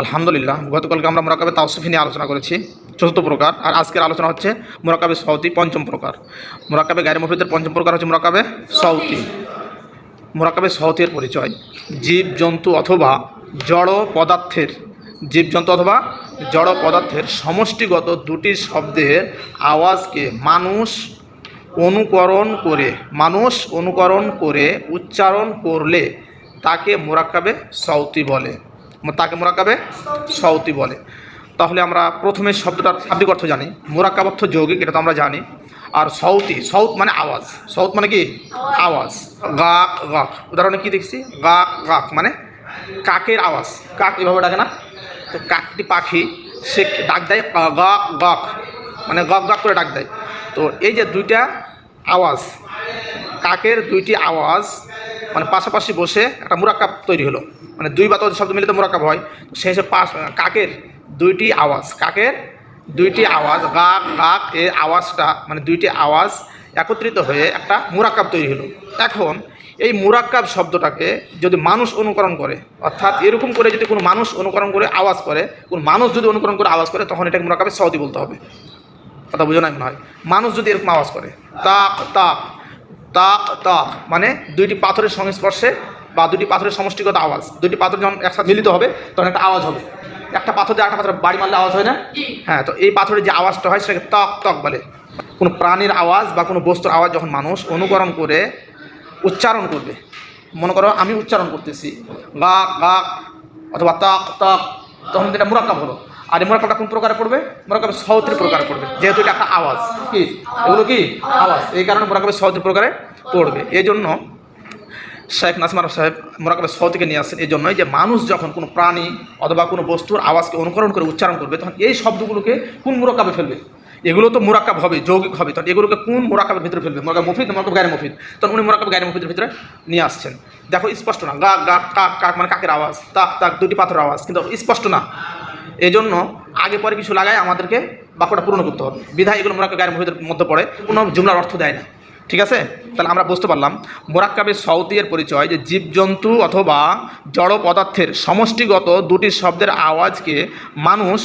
আলহামদুলিল্লাহ, গতকালকে আমরা মোরাকাবে তাওসিফি নিয়ে আলোচনা করেছি, চতুর্থ প্রকার। আর আজকের আলোচনা হচ্ছে মোরাকাবে সৌতি পঞ্চম প্রকার। মোরাকাবে গায়ের মফিদের পঞ্চম প্রকার হচ্ছে মোরাকাবে সৌতি মোরাকাবে সৌতের পরিচয় জীব জন্তু অথবা জড় পদার্থের, জীবজন্তু অথবা জড় পদার্থের সমষ্টিগত দুটি শব্দের আওয়াজকে মানুষ অনুকরণ করে, মানুষ অনুকরণ করে উচ্চারণ করলে তাকে মোরাক্কাবে সৌতি বলে। তাকে মোরাক্কাবে সৌতি বলে। তাহলে আমরা প্রথমে শব্দটার শাব্দিক অর্থ জানি। মোরাক্কাব অর্থ যৌগিক, এটা তো আমরা জানি। আর সৌতি সৌত মানে আওয়াজ। সৌত মানে কি? আওয়াজ। গা, গাক। উদাহরণে কি দেখছি? গা, গাক মানে কাকের আওয়াজ। কাক এভাবে ডাকে না? তো কাকটি পাখি, সে ডাক দেয় গা, গাক। মানে গক গক করে ডাক দেয়। তো এই যে দুইটা আওয়াজ, কাকের দুইটি আওয়াজ মানে পাশাপাশি বসে একটা মুরাক্কাব তৈরি হলো। মানে দুই বা ততোধিক শব্দ মিলে তো মুরাক্কাব হয়। সেই হিসেবে পাশ, কাকের দুইটি আওয়াজ, কাকের দুইটি আওয়াজ, গা, কাক এর আওয়াজটা মানে দুইটি আওয়াজ একত্রিত হয়ে একটা মুরাক্কাব তৈরি হলো। এখন এই মুরাক্কাব শব্দটাকে যদি মানুষ অনুকরণ করে, অর্থাৎ এরকম করে যদি কোনো মানুষ অনুকরণ করে, আওয়াজ করে, কোনো মানুষ যদি অনুকরণ করে, আওয়াজ করে, তখন এটাকে মুরাক্কাবে সৌদি বলতে হবে। কথা বুঝো না মনে হয়? মানুষ যদি এরকম আওয়াজ করে, তাক তাক তাক তাক মানে দুইটি পাথরের সংস্পর্শে বা দুটি পাথরের সমষ্টিগত আওয়াজ। দুটি পাথর যখন একসাথে মিলিত হবে, তখন একটা আওয়াজ হবে। একটা পাথর দিয়ে একটা পাথর বাড়ি মারলে আওয়াজ হয় না? হ্যাঁ তো এই পাথরের যে আওয়াজটা হয়, সেটাকে তক তক বলে। কোনো প্রাণীর আওয়াজ বা কোনো বস্তুর আওয়াজ যখন মানুষ অনুকরণ করে, উচ্চারণ করবে, মনে করো আমি উচ্চারণ করতেছি, গা গা, অথবা তাক তাক তখন এটা মোরাকাব হলো। আর এই মোরাকাবটা কোন প্রকারে পড়বে? মোরাকাবে সৌত্রি প্রকারে পড়বে। যেহেতু এটা একটা আওয়াজ। কি? এগুলো কি? আওয়াজ। এই কারণে মোরাকাবে সৌত্রি প্রকারে পড়বে। এই জন্য শেখ নাসমার সাহেব মোরাকাবে সৌতিকে নিয়ে আসছেন। এই জন্যই যে মানুষ যখন কোনো প্রাণী অথবা কোনো বস্তুর আওয়াজকে অনুকরণ করে উচ্চারণ করবে, তখন এই শব্দগুলোকে কোন মোরাকাবে ফেলবে? এগুলো তো মোরাকাব হবে, যৌগিক হবে। তখন এগুলোকে কোন মোরাকাবের ভিতরে ফেলবে? মোরাকাব মুফিদ মোরাকাব গায়ের মুফিদ? তখন উনি মোরাকাব গায়ের মুফিদের ভিতরে নিয়ে আসছেন। দেখো, স্পষ্ট না। গা গা কাক কাক মানে কাকের আওয়াজ? তাক তাক, দুটি পাথর আওয়াজ। কিন্তু স্পষ্ট না। এই জন্য আগে পরে কিছু লাগায় আমাদেরকে বাক্যটা পূর্ণ করতে হবে। বিধায় এগুলো মোরাকা গায়ের মুফিদের মধ্যে পড়ে। কোনো জুমলার অর্থ দেয় না। ঠিক আছে? তাহলে আমরা বুঝতে পারলাম। মোরাক্কাবের সৌতিয়ের পরিচয় যে জীবজন্তু অথবা জড় পদার্থের সমষ্টিগত দুটি শব্দের আওয়াজকে মানুষ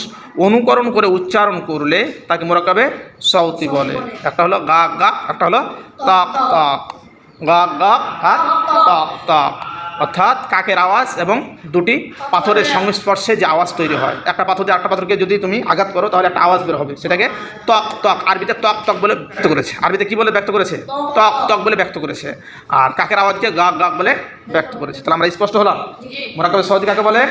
অনুকরণ করে উচ্চারণ করলে তাকে মোরাক্কাবে সৌতি বলে। একটা হলো গা গা, একটা হলো তাক তাক গা গা আর তাক তাক অর্থাৎ কাকের আওয়াজ এবং দুটি পাথরের সংস্পর্শে যে আওয়াজ তৈরি হয়। একটা পাথর দিয়ে একটা পাথরকে যদি তুমি আঘাত করো তাহলে একটা আওয়াজ বের হবে। সেটাকে ত্বক ত্বক আরবিতে ত্বক ত্বক বলে ব্যক্ত করেছে। আরবিতে কি বলে ব্যক্ত করেছে? ত্বক ত্বক বলে ব্যক্ত করেছে। আর কাকের আওয়াজকে গাক গাক বলে ব্যক্ত করেছে। তাহলে আমরা স্পষ্ট হলাম? মোরাকাবে সহজ কাকে বলে?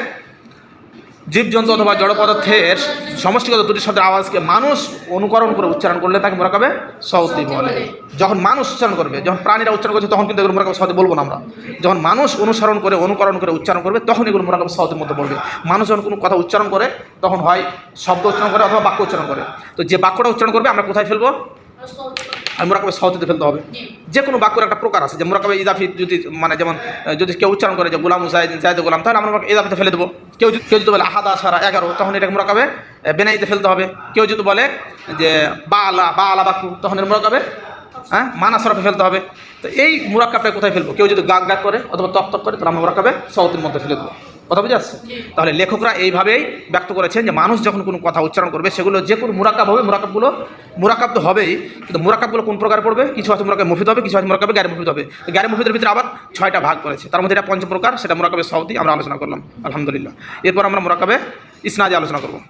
জীবজন্তু অথবা জড় পদার্থের সমষ্টিগত দুটি শব্দের আওয়াজকে মানুষ অনুকরণ করে উচ্চারণ করলে তাকে মোরাকাবে সৌতি বলে। যখন মানুষ উচ্চারণ করবে যখন প্রাণীরা উচ্চারণ করছে তখন কিন্তু এগুলো মোরাকাবে সৌতি বলব না আমরা। যখন মানুষ অনুসরণ করে অনুকরণ করে উচ্চারণ করবে তখন এগুলো মোরাকাবে সৌতির মধ্যে বলবে। মানুষ যখন কোনো কথা উচ্চারণ করে তখন হয় শব্দ উচ্চারণ করে অথবা বাক্য উচ্চারণ করে। তো যে বাক্যটা উচ্চারণ করবে আমরা কোথায় ফেলব? আর মোরাকাবে সহজতে ফেলতে হবে। যে কোনো বাক্যের একটা প্রকার আছে যে মোরাকাবে ইদাফি যদি মানে যেমন যদি কেউ উচ্চারণ করে যে গোলাম উসাইদ জায়দ গোলাম তাহলে আমরা ইদাফিতে ফেলে দেবো। কেউ যদি কেউ যদি বলে আহাদা সারা এগারো তখন এটাকে মোরাকাবে বেনাইতে ফেলতে হবে। কেউ যদি বলে যে বা আলা বা আলা বাক্য তখন এর মোরাকাবে হ্যাঁ মানা সরফে ফেলতে হবে। তো এই মুরাক্কাবটা কোথায় ফেলব? কেউ যদি গাক গাক করে অথবা তক তক করে তাহলে আমরা মুরাক্কাবে সৌতের মধ্যে ফেলে দেবো। কথা বুঝে আসছে তাহলে লেখকরা এইভাবেই ব্যক্ত করেছেন যে মানুষ যখন কোনো কথা উচ্চারণ করবে সেগুলো যে কোনো মুরাকাব হবে মুরাকাবগুলো মুরাকাব তো হবেই কিন্তু মুরাকাবগুলো কোন প্রকার পড়বে? কিছু আছে মুরাকাব মুফিদ হবে কিছু আছে মুরাকাবে গ্যারে মুফিদ হবে। গ্যারে মুফিদের ভিতরে আবার ছয়টা ভাগ করেছে। তার মধ্যে এটা পঞ্চম প্রকার সেটা মুরাকাবে সৌদি আমরা আলোচনা করলাম আলহামদুলিল্লাহ। এরপর আমরা মুরাকাবে ইসনাদি আলোচনা করব।